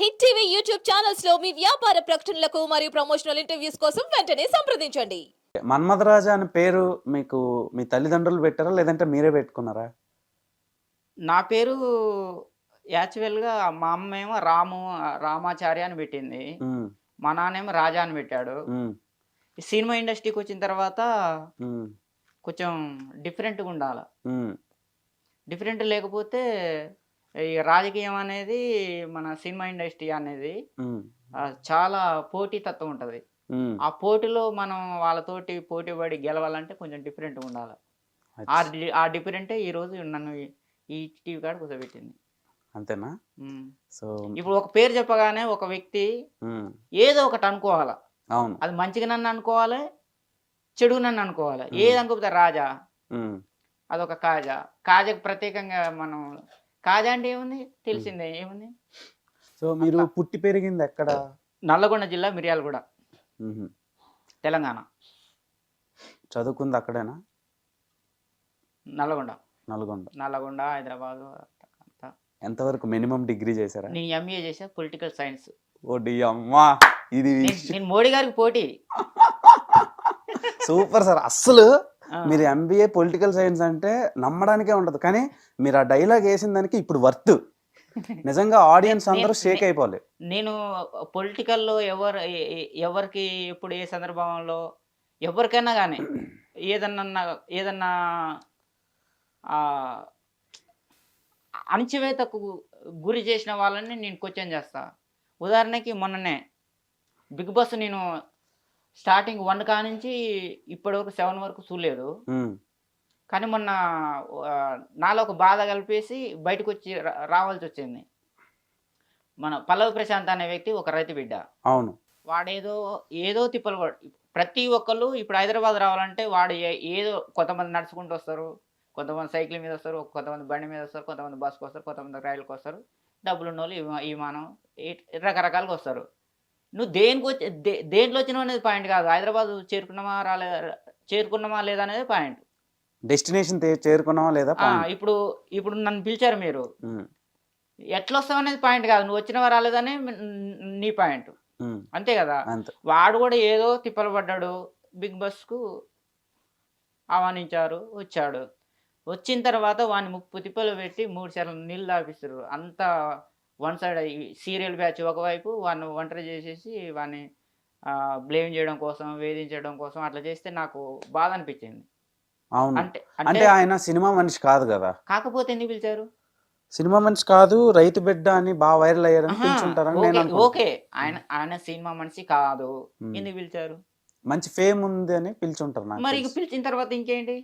Hit TV YouTube ఛానల్స్లో మీ వ్యాపార ప్రకటనలకు మరియు ప్రమోషనల్ ఇంటర్వ్యూస్ కోసం వెంటనే సంప్రదించండి. మన్మధరాజా అనే పేరు మీకు మీ తల్లిదండ్రులు పెట్టారా? లేదంటే మీరే పెట్టుకున్నారా? నా పేరు యాక్చువల్గా మా అమ్మ ఏమో రాము రామాచార్య అని పెట్టింది. ఉమ్, మా నాన్నేమో రాజా అని పెట్టాడు. ఉమ్, ఈ సినిమా ఇండస్ట్రీకి వచ్చిన తర్వాత ఉమ్, కొంచెం డిఫరెంట్గా ఉండాలి. ఉమ్, డిఫరెంట్ లేకపోతే ఈ రాజకీయం అనేది మన సినిమా ఇండస్ట్రీ అనేది చాలా పోటీ తత్వం ఉంటుంది. ఆ పోటీలో మనం వాళ్ళతోటి పోటీ పడి గెలవాలంటే కొంచెం డిఫరెంట్గా ఉండాలి. ఆ డిఫరెంటే ఈరోజు నన్ను ఈ- ఈ టీవీ కాడ కూర్చోబెట్టింది అంతేనా. సో ఇప్పుడు ఒక పేరు చెప్పగానే ఒక వ్యక్తి ఏదో ఒకటి అనుకోవాలి. అవును. అది మంచిగా నన్ను అనుకోవాలి చెడుగా నన్ను అనుకోవాలి. ఏది అనుకోపోతే రాజా? అదొక కాజా. కాజాకి ప్రత్యేకంగా మనం అంటే ఏముంది? తెలిసిందే ఏముంది? సో మీరు పుట్టి పెరిగింది ఎక్కడ? నల్లగొండ జిల్లా మిర్యాలగూడ. తెలంగాణ. చదువుకుంది అక్కడేనా? నల్లగొండ. నల్గొండ నల్లగొండ హైదరాబాద్ అంతా ఎంతవరకు మినిమం డిగ్రీ చేశారా? నేను ఎంఏ చేసా పొలిటికల్ సైన్స్. ఓడి అమ్మా ఇది నేను మోడీ గారికి పోటీ. సూపర్ సార్ అస్సలు మీరు ఎంబీఏ పొలిటికల్ సైన్స్ అంటే నమ్మడానికే ఉండదు. కానీ మీరు ఆ డైలాగ్ వేసిన దానికి ఇప్పుడు వర్త్ నిజంగా ఆడియన్స్ అందరూ షేక్ అయిపోవాలి. నేను పొలిటికల్లో ఎవరు ఎవరికి ఎప్పుడు ఏ సందర్భంలో ఎవరికైనా కానీ ఏదన్నా ఏదన్నా అణచివేతకు గురి చేసిన వాళ్ళని నేను క్వశ్చన్ చేస్తా. ఉదాహరణకి మొన్ననే బిగ్ బాస్ నేను స్టార్టింగ్ వన్ కా నుంచి ఇప్పటివరకు సెవెన్ వరకు చూడలేదు. కానీ మొన్న నాలో ఒక బాధ కలిపేసి బయటకు వచ్చి రావాల్సి వచ్చింది. మన పల్లవి ప్రశాంత్ అనే వ్యక్తి ఒక రైతు బిడ్డ. అవును. వాడేదో ఏదో తిప్పలు ప్రతి ఒక్కళ్ళు ఇప్పుడు హైదరాబాద్ రావాలంటే వాడు ఏదో కొంతమంది నడుచుకుంటూ వస్తారు. కొంతమంది సైకిల్ మీద వస్తారు కొంతమంది బండి మీద వస్తారు కొంతమంది బస్కి వస్తారు కొంతమంది రైలుకి వస్తారు. డబ్బులు ఉన్న వాళ్ళు విమా- విమానం రకరకాలుగా వస్తారు. నువ్వు దేనికి వచ్చి దే- దేంట్లో వచ్చినావు అనేది పాయింట్ కాదు. హైదరాబాద్ చేరుకున్నామా రాలే చేరుకున్నామా లేదా అనేది పాయింట్ డెస్టినేషన్ చేరుకున్నావా లేదా ఇప్పుడు ఇప్పుడు నన్ను పిలిచారు మీరు. ఎట్లా వస్తావు అనేది పాయింట్ కాదు. నువ్వు వచ్చినవా రాలేదనే నీ పాయింట్ అంతే కదా? వాడు కూడా ఏదో తిప్పలు పడ్డాడు. బిగ్ బాస్కు ఆహ్వానించారు వచ్చాడు. వచ్చిన తర్వాత వాడిని ముప్పు తిప్పలు పెట్టి మూడు సార్లు నీళ్ళు తాపిస్తారు అంతా వన్ సైడ్ సీరియల్ బ్యాచ్ ఒకవైపు వాడిని ఒంటరి చేసేసి వాడిని బ్లేమ్ చేయడం కోసం వేధించడం కోసం అట్లా చేస్తే నాకు బాధ అనిపించింది. అవును. అంటే అంటే ఆయన సినిమా మనిషి కాదు కదా. కాకపోతే ఎందుకు పిలిచారు? సినిమా మనిషి కాదు రైతు బిడ్డ అని బాగా వైరల్ అయ్యారని ఓకే, ఆయన ఆయన సినిమా మనిషి కాదు. ఎందుకు పిలిచారు? మంచి ఫేమ్ ఉంది అని పిలుచుంటారు మరి. పిలిచిన తర్వాత ఇంకేంటి?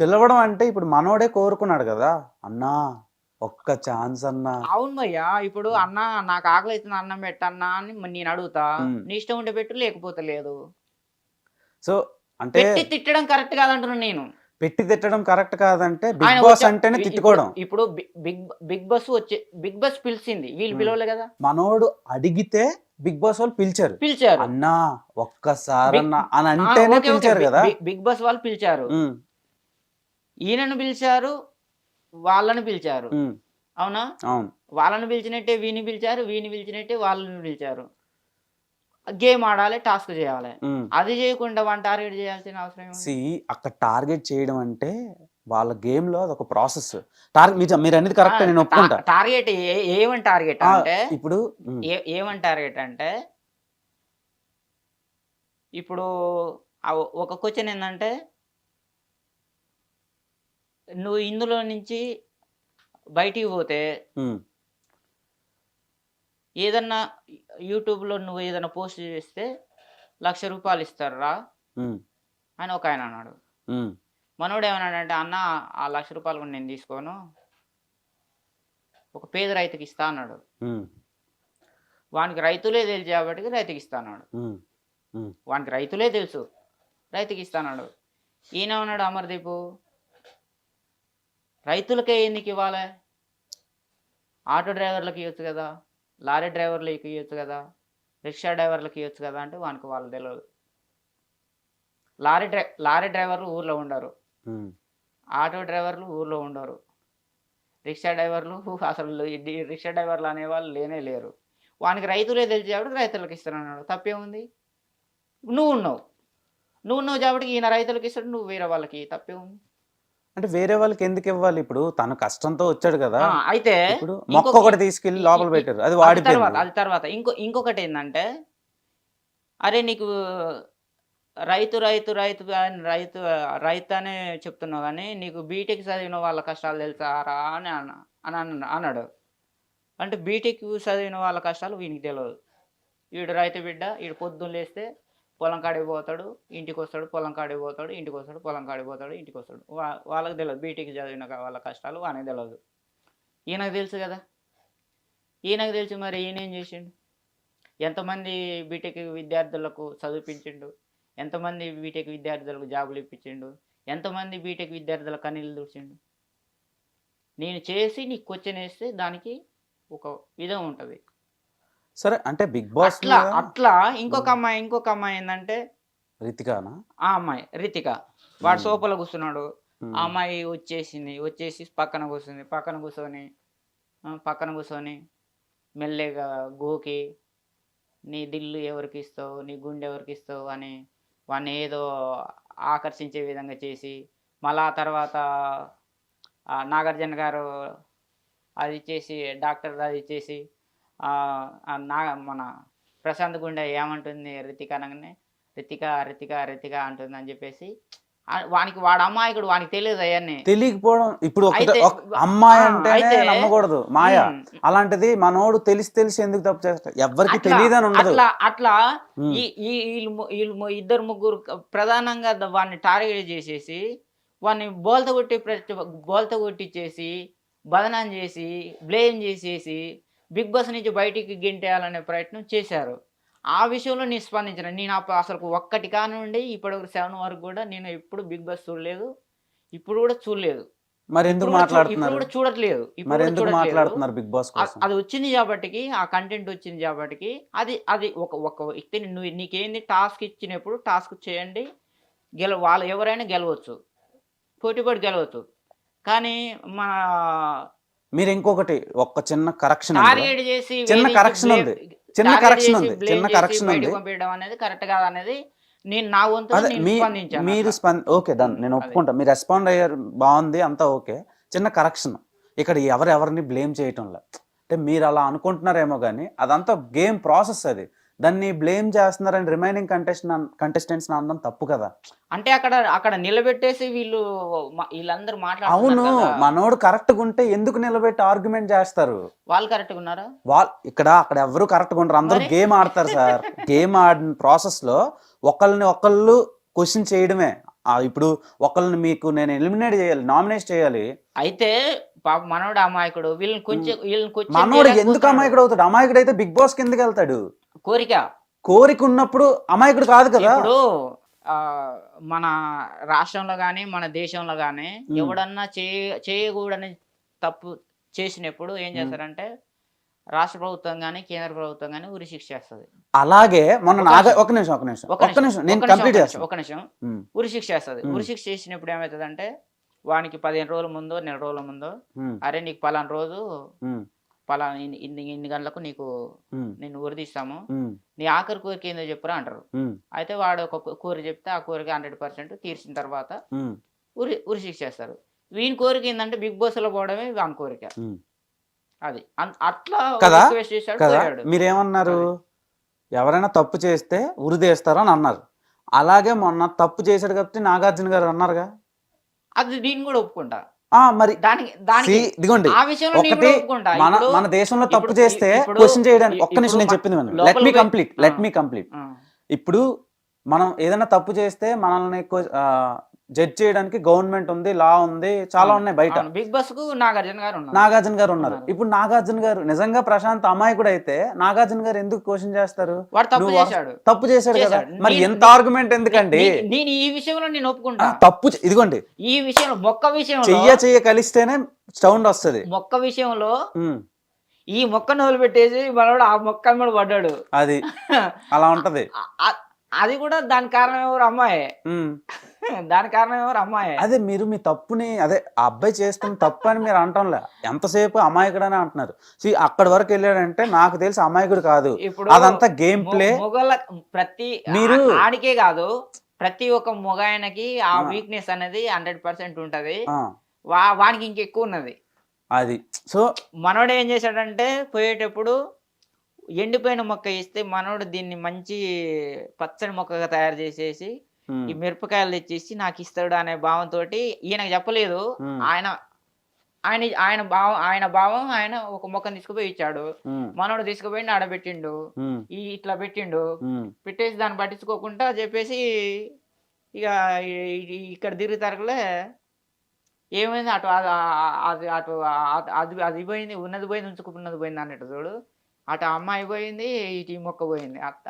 పిలవడం అంటే ఇప్పుడు మనోడే కోరుకున్నాడు కదా. అన్నా ఒక్క ఛాన్స్ అన్నా. అవును భయ్యా ఇప్పుడు అన్న నాకు ఆకలి అవుతుంది అన్నం పెట్టన్నా అని నేను అడుగుతా. నీ ఇష్టం ఉంటే పెట్టు లేకపోతే లేదు. సో అంటే పెట్టి తిట్టడం కరెక్ట్ కాదంటున్నాను నేను. పెట్టి తిట్టడం కరెక్ట్ కాదంటే బిగ్ బాస్ అంటేనే తిట్టుకోవడం. ఇప్పుడు బిగ్ బిగ్ బస్ వచ్చే బిగ్ బస్ పిలిచింది. వీళ్ళు. పిలవలే కదా. మనోడు అడిగితే బిగ్ బాస్ వాళ్ళు పిలిచారు. పిలిచారు. అన్నా ఒక్కసారి అని అంటేనే. పిలిచారు కదా. బిగ్ బస్ వాళ్ళు పిలిచారు. ఈయనను పిలిచారు వాళ్ళని పిలిచారు. అవునా? అవును. వాళ్ళని పిలిచినట్టే వీని పిలిచారు వీని పిలిచినట్టే వాళ్ళని పిలిచారు. గేమ్ ఆడాలి టాస్క్ చేయాలి. అది చేయకుండా వన్ టార్గెట్ చేయాల్సిన అవసరం? సి అక్కడ టార్గెట్ చేయడం అంటే వాళ్ళ గేమ్లో అదొక ప్రాసెస్. టార్గెట్ మీరు అనేది కరెక్ట్ నేను ఒప్పుకుంటా. టార్గెట్ ఏమని టార్గెట్ అంటే? ఇప్పుడు ఏమని టార్గెట్ అంటే ఇప్పుడు ఒక క్వశ్చన్ ఏంటంటే నువ్వు ఇందులో నుంచి బయటికి పోతే ఏదన్నా యూట్యూబ్లో నువ్వు ఏదైనా పోస్ట్ చేస్తే లక్ష రూపాయలు ఇస్తారా? అని ఒక ఆయన అన్నాడు. మనోడు ఏమన్నాడంటే అన్న ఆ లక్ష రూపాయలు కూడా నేను తీసుకోను. ఒక పేద రైతుకి ఇస్తా అన్నాడు. వానికి రైతులే తెలుసు కాబట్టి రైతుకి ఇస్తా అన్నాడు. వానికి రైతులే తెలుసు. రైతుకి ఇస్తాన్నాడు ఈయన ఉన్నాడు అమర్దీపు రైతులకే ఎందుకు ఇవ్వాలి? ఆటో డ్రైవర్లకు ఇవ్వచ్చు కదా లారీ డ్రైవర్లకు ఇవ్వచ్చు కదా రిక్షా డ్రైవర్లకు ఇవ్వచ్చు కదా అంటే వానికి వాళ్ళు తెలియదు లారీ డ్రై లారీ డ్రైవర్లు ఊర్లో ఉండరు. ఆటో డ్రైవర్లు ఊర్లో ఉండరు. రిక్షా డ్రైవర్లు అసలు రిక్షా డ్రైవర్లు అనేవాళ్ళు లేనే లేరు. వానికి రైతులే తెలిసేవాడు రైతులకు ఇస్తానన్నాడు. తప్పేముంది? నువ్వు ఉన్నావు. నువ్వు ఉన్నావు కాబట్టి ఈయన రైతులకు ఇస్తాడు నువ్వు వేరే వాళ్ళకి తప్పేముంది? అంటే వేరే వాళ్ళకి ఎందుకు ఇవ్వాలి? ఇప్పుడు తను కష్టంతో వచ్చాడు కదా. అయితే ఇప్పుడు మొక్క ఒకటి తీసుకెళ్ళి లోపల పెట్టారు. అది అది తర్వాత అది తర్వాత. ఇంకో ఇంకొకటి ఏంటంటే అరే నీకు రైతు రైతు రైతు రైతు రైతు అనే చెప్తున్నావు కానీ నీకు బీటెక్ చదివిన వాళ్ళ కష్టాలు తెలుసారా అని అన్న అని అన్న- అన్నాడు. అంటే బీటెక్ చదివిన వాళ్ళ కష్టాలు వీనికి తెలియదు వీడు రైతు బిడ్డ వీడు పొద్దున్న లేస్తే పొలం కాడికి పోతాడు ఇంటికి వస్తాడు పొలం కాడికి పోతాడు ఇంటికి వస్తాడు పొలం కాడికి పోతాడు ఇంటికి వస్తాడు వా వాళ్ళకి తెలియదు బీటెక్ చదివిన వాళ్ళ కష్టాలు వానికి తెలియదు ఈయనకు తెలుసు కదా? ఈయనకు తెలుసు మరి ఈయన ఏం చేసిండు? ఎంతమంది బీటెక్ విద్యార్థులకు చదివిపించిండు? ఎంతమంది బీటెక్ విద్యార్థులకు జాబులు ఇప్పించిండు? ఎంతమంది బీటెక్ విద్యార్థుల కన్నీళ్ళు తుడిచిండు? నేను చేసి నీకు క్వశ్చన్ వేస్తే దానికి ఒక విధం ఉంటుంది. సరే అంటే బిగ్ బాస్ అట్లా అట్లా. ఇంకొక అమ్మాయి ఇంకొక అమ్మాయి ఏంటంటే రితికానా? ఆ అమ్మాయి రితిక. వాడు. సోఫాలో కూర్చున్నాడు. ఆ అమ్మాయి వచ్చేసింది. వచ్చేసి పక్కన కూర్చుంది. పక్కన కూర్చొని పక్కన కూర్చొని మెల్లగా గోకి నీ దిల్లు ఎవరికి ఇస్తావు? నీ గుండె ఎవరికి ఇస్తావు? అని వాడిని ఏదో ఆకర్షించే విధంగా చేసి మళ్ళా ఆ తర్వాత నాగార్జున గారు అది ఇచ్చేసి డాక్టర్ అది ఆ నా మన ప్రశాంత్ గుండె ఏమంటుంది? రితిక అనగానే రితిక రితిక రితిక అంటుంది అని చెప్పేసి వానికి వాడు అమ్మాయికుడు వానికి తెలియదు అవన్నీ. తెలియకపోవడం ఇప్పుడు అమ్మాయి అయితే- నమ్మకూడదు మాయ. అలాంటిది మనోడు తెలిసి తెలిసి ఎందుకు తప్పు చేస్తాడు ఎవరికి అట్లా- తెలియదని ఉండదు. అట్లా అట్లా. ఈ వీళ్ళు ఇద్దరు ముగ్గురు ప్రధానంగా వాడిని టార్గెట్ చేసేసి వాడిని బోల్త కొట్టి బోల్త కొట్టించేసి బదనాం చేసి బ్లేమ్ చేసేసి బిగ్ బాస్ నుంచి బయటికి గెంటేయాలనే ప్రయత్నం చేశారు. ఆ విషయంలో నేను స్పందించిన. నేను అసలు ఒక్కటి కానుండి ఇప్పటి సెవెన్ వరకు కూడా నేను ఎప్పుడు బిగ్ బాస్ చూడలేదు. ఇప్పుడు కూడా చూడలేదు. మరి ఎందుకు ఇప్పుడు కూడా మాట్లాడుతున్నారు? చూడట్లేదు. మరి ఎందుకు. మాట్లాడుతున్నారు బిగ్ బాస్ అది వచ్చింది కాబట్టికి ఆ కంటెంట్ వచ్చింది కాబట్టికి అది అది ఒక ఒక వ్యక్తిని నువ్వు నీకేంది టాస్క్ ఇచ్చినప్పుడు టాస్క్ చేయండి. గెల వాళ్ళు ఎవరైనా గెలవచ్చు. పోటీపడి గెలవచ్చు. కానీ మన మీరు ఇంకొకటి ఒక్క చిన్న కరెక్షన్ చిన్న blame- ఉంది. చిన్న చేసి ఉంది. చిన్న బయటకు ఉంది. అనేది కరెక్ట్ కాదు అనేది నేను నా వంతు అదే నేను మీ స్పందించాను మీరు ఓకే డన్ నేను. ఒప్పుకుంటా మీరు రెస్పాండ్ అయ్యారు బాగుంది అంతా ఓకే చిన్న కరెక్షన్ ఇక్కడ ఎవరెవరిని బ్లేమ్ చేయటంలో అంటే మీరు అలా అనుకుంటున్నారేమో కానీ అదంతా గేమ్ ప్రాసెస్ అది దాన్ని బ్లేమ్ చేస్తున్నారని రిమైనింగ్ కంటెస్టెంట్ కంటెస్టెంట్స్ అనడం తప్పు కదా. అంటే అక్కడ అక్కడ నిలబెట్టేసి వీళ్ళు వీళ్ళందరూ అవును మాట్లాడుతున్నారు కదా. మనోడు కరెక్ట్గా ఉంటే ఎందుకు నిలబెట్టి ఆర్గ్యుమెంట్ చేస్తారు? వాళ్ళు కరెక్ట్గా ఉన్నారా? వాళ్ళు ఇక్కడ అక్కడ ఎవరు కరెక్ట్గా ఉండరు. అందరూ? గేమ్ ఆడతారు సార్. గేమ్ ఆడిన ప్రాసెస్లో ఒకళ్ళని ఒకళ్ళు క్వశ్చన్ చేయడమే. ఇప్పుడు ఒకళ్ళని మీకు నేను ఎలిమినేట్ చేయాలి నామినేట్ చేయాలి. అయితే పాప మనోడు అమాయకుడు. వీళ్ళని కొంచెం వీళ్ళని కొంచెం మనోడు ఎందుకు. అమాయకుడు అవుతాడు అమాయకుడు అయితే బిగ్ బాస్ కిందకి వెళ్తాడు కోరిక. కోరిక ఉన్నప్పుడు అమాయకుడు కాదు కదా? ఇప్పుడు ఆ, మన రాష్ట్రంలో కానీ మన దేశంలో కానీ. ఎవడన్నా చేయ చేయకూడని తప్పు చేసినప్పుడు ఏం చేస్తారంటే రాష్ట్ర ప్రభుత్వం కానీ కేంద్ర ప్రభుత్వం కానీ ఉరి శిక్ష చేస్తుంది అలాగే మొన్న ఒక నాగ నిమిషం. ఒక నిమిషం ఒక నిమిషం. ఒక నిమిషం. నేను ఒక కంప్లీట్ ఒక చేస్తాను ఒక నిమిషం. ఉమ్, ఉరి శిక్ష చేస్తుంది. ఉరి శిక్ష చేసినప్పుడు ఏమవుతుందంటే వానికి పదిహేను రోజుల ముందో నెల రోజుల ముందో అరే నీకు పలానా రోజు పలానా ఇన్ని ఇన్ని గంటలకు నీకు నేను ఉరి తీస్తాము. ఉమ్, నీ ఆఖరి కోరిక ఏందో చెప్పురా అంటారు. అయితే వాడు ఒక కో- కోరిక చెప్తే ఆ కోరిక హండ్రెడ్ పర్సెంట్ తీర్చిన తర్వాత ఉరి ఉరి శిక్ష చేస్తారు. వీని కోరిక ఏంటంటే బిగ్ బాస్లో పోవడమే వాని కోరిక. అది. అట్లా కదా? మీరేమన్నారు? ఎవరైనా తప్పు చేస్తే ఉరిదేస్తారు అని అన్నారు. అలాగే మొన్న తప్పు చేశాడు కాబట్టి నాగార్జున గారు అన్నారుగా? అది నేను కూడా ఒప్పుకుంటా. ఆ మరి దానికి ఇదిగోండి ఆ విషయంలో నేను ఒకటి మన మన దేశంలో తప్పు చేస్తే క్వశ్చన్ చేయడానికి ఒక్క నిమిషం నేను మన- చెప్పింది లెట్ లోపల మీ కంప్లీట్ లెట్. మీ కంప్లీట్ ఇప్పుడు మనం ఏదైనా తప్పు చేస్తే మనల్ని జడ్జ్ చేయడానికి గవర్నమెంట్ ఉంది లా ఉంది చాలా ఉన్నాయి బయట. బిగ్ బాస్కు నాగార్జున గారు ఉన్నారు. నాగార్జున గారు ఉన్నారు. ఇప్పుడు నాగార్జున గారు నిజంగా ప్రశాంత్ అమాయకుడు అయితే నాగార్జున గారు ఎందుకు క్వశ్చన్ చేస్తారు? తప్పు చేశాడు. తప్పు చేశాడు కదా. మరి ఎంత ఆర్గ్యుమెంట్ ఎందుకండి? నేను ఈ విషయంలో నేను ఒప్పుకుంటా. తప్పు ఇదిగోండి. ఈ విషయంలో మొక్క విషయంలో చెయ్య చెయ్య కలిస్తేనే సౌండ్ వస్తది. మొక్క విషయంలో ఈ మొక్కను వదిలిపెట్టేసి మనోడు ఆ మొక్క మీద పడ్డాడు. అది. అలా ఉంటది. అది కూడా దాని కారణం ఎవరు? అమ్మాయి. దాని కారణం ఎవరు? అమ్మాయి. అదే మీరు మీ తప్పుని అదే ఆ అబ్బాయి చేస్తున్న తప్పు అని మీరు అంటంలే. ఎంతసేపు అమాయకుడు అని అంటున్నారు అక్కడి వరకు వెళ్ళాడంటే నాకు తెలిసి అమాయకుడు కాదు. ఇప్పుడు అదంతా గేమ్ ప్లే మొగల ప్రతి మీరు- ఆడికే కాదు. ప్రతి ఒక్క మొగాయనకి ఆ. వీక్నెస్ అనేది హండ్రెడ్ పర్సెంట్ ఉంటది. వానికి ఇంకెక్కువ ఉన్నది. అది. సో మనోడు ఏం చేశాడంటే పోయేటప్పుడు ఎండిపోయిన మొక్క ఇస్తే మనోడు దీన్ని మంచి పచ్చడి మొక్కగా తయారు చేసేసి ఈ మిరపకాయలు తెచ్చేసి నాకు ఇస్తాడు అనే భావంతో ఈయనకు చెప్పలేదు. ఆయన ఆయన ఆయన భావం ఆయన భావం ఆయన ఒక మొక్కను తీసుకుపోయి ఇచ్చాడు. మనోడు తీసుకుపోయి ఆడబెట్టిండు ఈ ఇట్లా పెట్టిండు. పెట్టేసి దాన్ని పట్టించుకోకుండా చెప్పేసి ఇక ఇక్కడ తిరుగుతారులే ఏమైంది? అటు అది అటు అది అది పోయింది ఉన్నది పోయింది ఉంచుకున్నది పోయింది అన్నట్టు చూడు. అటు అమ్మాయి పోయింది ఇటు మొక్క పోయింది అత్త